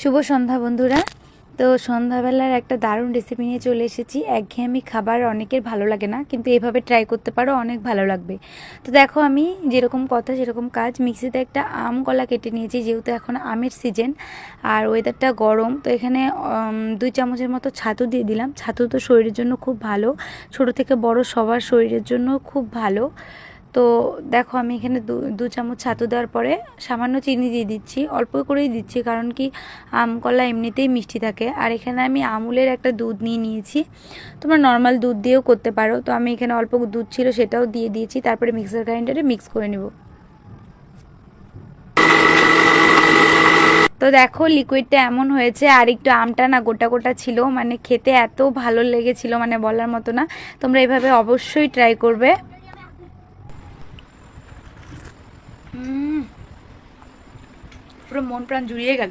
শুভ সন্ধ্যা বন্ধুরা। তো সন্ধ্যাবেলার একটা দারুণ রেসিপি নিয়ে চলে এসেছি। একঘেয়েমি খাবার অনেকের ভালো লাগে না, কিন্তু এভাবে ট্রাই করতে পারো, অনেক ভালো লাগবে। তো দেখো আমি যেরকম কথা, সেরকম কাজ, মিক্সিতে একটা আম কলা কেটে নিয়েছি, যেহেতু এখন আমের সিজন আর ওয়েদারটা গরম, তো এখানে দুই চামচের মতো ছাতু দিয়ে দিলাম। ছাতু তো শরীরের জন্য খুব ভালো, ছোট থেকে বড় সবার শরীরের জন্য খুব ভালো। তো দেখো আমি এখানে দু দু চামচ ছাতু দেওয়ার পরে সামান্য চিনি দিয়ে দিচ্ছি, অল্প করেই দিচ্ছি কারণ কি আম, কলা এমনিতেই মিষ্টি থাকে। আর এখানে আমি আমুলের একটা দুধ নিয়ে নিয়েছি। তোমরা নর্মাল দুধ দিয়েও করতে পারো। তো আমি এখানে অল্প দুধ ছিল সেটাও দিয়ে দিয়েছি, তারপরে মিক্সার গ্রাইন্ডারে মিক্স করে নেব। তো দেখো লিকুইডটা এমন হয়েছে, আর একটু আমটা না গোটা গোটা ছিল মানে খেতে এত ভালো লেগেছিল মানে বলার মতো না। তোমরা এভাবে অবশ্যই ট্রাই করবে। পুরো মন প্রাণ জুড়িয়ে গেল।